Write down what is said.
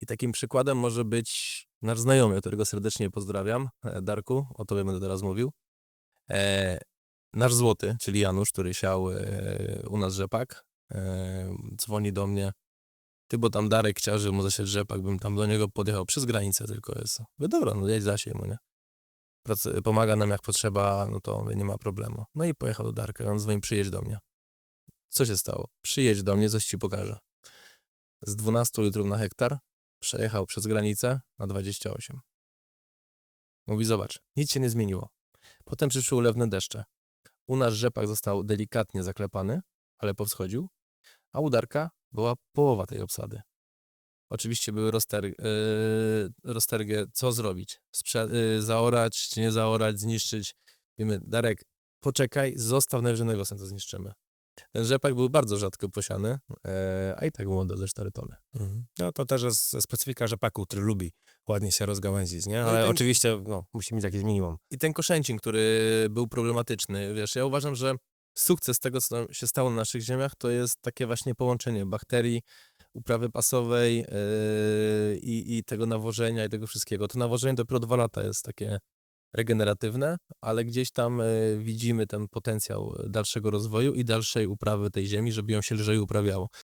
I takim przykładem może być nasz znajomy, którego serdecznie pozdrawiam, e, Darku, o tobie będę teraz mówił. E, nasz złoty, czyli Janusz, który siał e, u nas rzepak, e, dzwoni do mnie. Ty, bo tam Darek chciał, żeby mu zasiać rzepak, bym tam do niego podjechał przez granicę tylko jest. Mówię, dobra, no jedź zasiej mu, nie? Prac- pomaga nam jak potrzeba, no to mówię, nie ma problemu. No i pojechał do Darka, on dzwoni, przyjedź do mnie. Co się stało? Przyjedź do mnie, coś ci pokażę. Z 12 litrów na hektar przejechał przez granicę na 28. Mówi, zobacz, nic się nie zmieniło. Potem przyszły ulewne deszcze. U nas rzepak został delikatnie zaklepany, ale powschodził, a u Darka była połowa tej obsady. Oczywiście były rozter, yy, roztergie, co zrobić? Sprze- yy, zaorać, czy nie zaorać, zniszczyć. Wiemy, Darek, poczekaj, zostaw najwyżej na wiosnę, to zniszczymy. Ten rzepak był bardzo rzadko posiany, e, a i tak był ze 4 tony. Mhm. No to też jest specyfika rzepaku, który lubi ładnie się rozgałęzić, nie? No Ale ten- oczywiście no, musi mieć jakieś minimum. I ten koszęcin, który był problematyczny, wiesz, ja uważam, że sukces tego, co się stało na naszych ziemiach, to jest takie właśnie połączenie bakterii, uprawy pasowej yy, i tego nawożenia i tego wszystkiego. To nawożenie dopiero dwa lata jest takie regeneratywne, ale gdzieś tam yy, widzimy ten potencjał dalszego rozwoju i dalszej uprawy tej ziemi, żeby ją się lżej uprawiało.